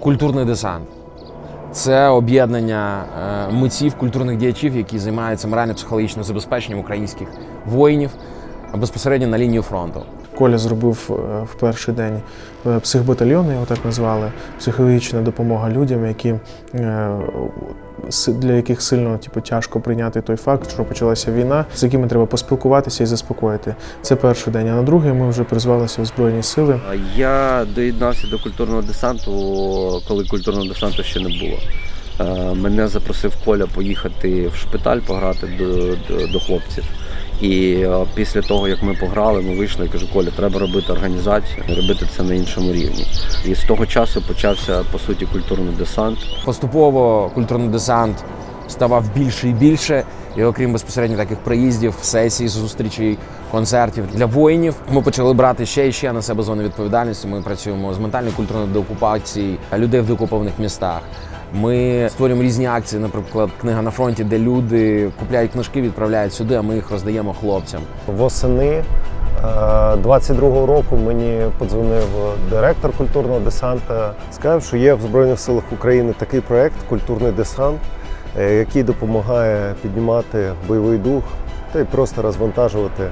культурний десант. Це об'єднання е, митців, культурних діячів, які займаються морально-психологічним забезпеченням українських воїнів безпосередньо на лінію фронту. Коля зробив е, в перший день е, психбатальйон, його так назвали, психологічна допомога людям, які, для яких сильно типу, тяжко прийняти той факт, що почалася війна, з якими треба поспілкуватися і заспокоїти. Це перший день. А на другий ми вже призвалися в Збройні Сили. Я доєднався до культурного десанту, коли культурного десанту ще не було. Е, Мене запросив Коля поїхати в шпиталь пограти до, до, до хлопців. І е, після того, як ми пограли, ми вийшли і кажу, Коля, треба робити організацію, робити це на іншому рівні. І з того часу почався по суті культурний десант. Поступово культурний десант ставав більше і більше. І окрім безпосередньо таких приїздів, сесій, зустрічей, концертів для воїнів, ми почали брати ще і ще на себе зони відповідальності. Ми працюємо з ментальною культурною деокупації людей в деокупованих містах. Ми створюємо різні акції, наприклад, книга на фронті, де люди купляють книжки, відправляють сюди, а ми їх роздаємо хлопцям. Восени е, 22-го року мені подзвонив директор культурного десанту. Сказав, що є в Збройних силах України такий проект Культурний десант, е, який допомагає піднімати бойовий дух та й просто розвантажувати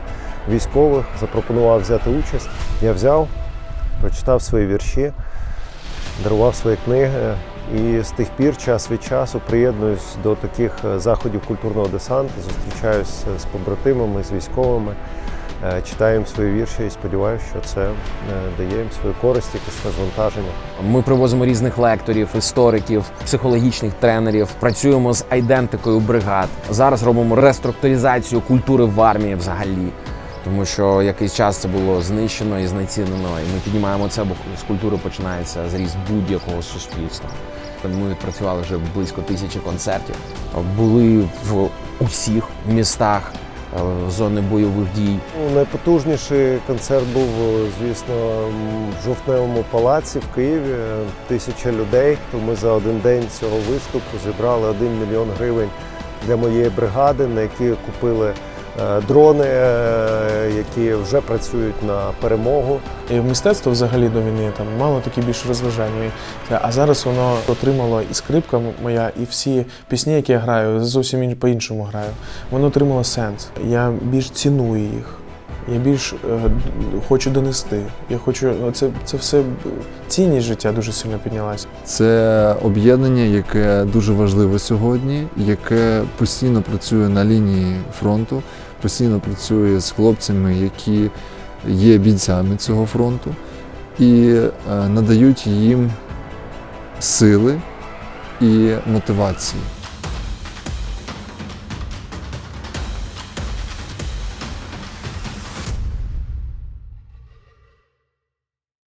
військових. Запропонував взяти участь. Я взяв, прочитав свої вірші, дарував свої книги. І з тих пір час від часу приєднуюсь до таких е, заходів культурного десанту, зустрічаюсь з побратимами, з військовими, е, читаю їм свої вірші і сподіваюся, що це е, дає їм свою користь, якесь розвантаження. Ми привозимо різних лекторів, істориків, психологічних тренерів. Працюємо з айдентикою бригад. Зараз робимо реструктуризацію культури в армії взагалі. Тому що якийсь час це було знищено і знецінено, і ми піднімаємо це, бо з культури починається зріст будь-якого суспільства. Ми відпрацювали вже близько тисячі концертів. Були в усіх містах е, зони бойових дій. Ну, Найпотужніший концерт був, е, звісно, в жовтневому палаці в Києві. Тисяча людей. То ми за один день цього виступу зібрали один мільйон гривень для моєї бригади, на які купили дрони, е, які вже працюють на перемогу. І мистецтво взагалі до війни там мало такі більш розважальні. А зараз воно отримало і скрипка моя, і всі пісні, які я граю, зовсім ін- по-іншому граю. Воно отримало сенс. Я більш ціную їх. Я більш е, хочу донести. Я хочу, ну, це, це все цінність життя дуже сильно піднялася. Це об'єднання, яке дуже важливе сьогодні, яке постійно працює на лінії фронту, постійно працює з хлопцями, які є бійцями цього фронту, і е, надають їм сили і мотивації.